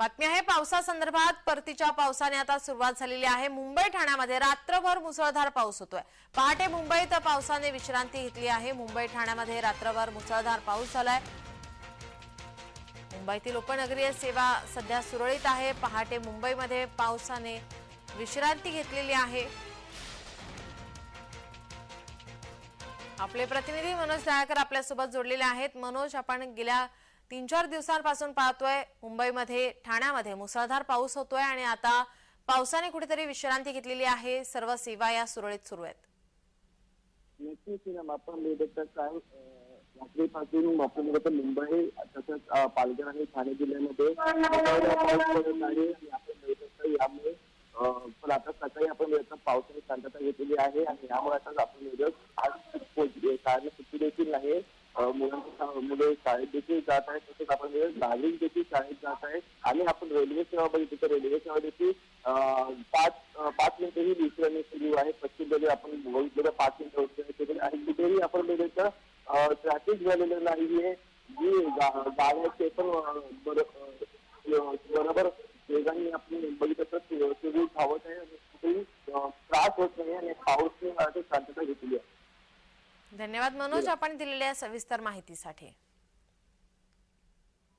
बातमी आहे पावसासंदर्भात परतीच्या पावसाने आता सुरुवात झालेली आहे. मुंबई ठाण्यामध्ये रात्रभर मुसळधार पाऊस होतोय. पहाटे मुंबईत पावसाने विश्रांती घेतली आहे. मुंबई ठाण्यामध्ये रात्रभर मुसळधार पाऊस झालाय. मुंबईतील उपनगरीय सेवा सध्या सुरळीत आहे. पहाटे मुंबईमध्ये पावसाने विश्रांती घेतलेली आहे. आपले प्रतिनिधी मनोज दयाकर आपल्यासोबत जोडलेले आहेत. मनोज आपण गेल्या तीन चार दिवसांपासून पाहतोय मुंबईमध्ये ठाण्यामध्ये मुसळधार पाऊस होतोय आणि आता पावसाने कुठेतरी विश्रांती घेतलेली आहे. सर्व सेवा या सुरळीत सुरू आहेत. नक्कीच आपण रात्रीपासून आपण बघतो मुंबई तसंच पालघर आणि ठाणे जिल्ह्यामध्ये यामुळे पण आता सकाळी आपण पावसाने शांतता घेतलेली आहे आणि यामुळे आता आपण आज पोहोचली कारण सुट्टी देखील नाही मुलांची मुले शाळेत देखील जात आहेत. तसेच आपण नागरिक देखील शाळेत जात आहेत. आणि आपण रेल्वे सेवा बघितली तर रेल्वे सेवा देखील पाच पाच मिनिटं ही विश्रांती सुरू आहे. पश्चिम रेल्वे आपण बघितलं पाच मिनिटं होते आणि कुठेही आपण बघितलं तर ट्रॅफिक झालेलं नाहीये. जी गा- गाड्याचे पण बरोबर वेगाने आपण बघितलं तर सुरू धावत आहे. आणि कुठेही त्रास होत नाही आणि पाऊस मराठी धन्यवाद मनोज आपण दिलेल्या सविस्तर माहितीसाठी.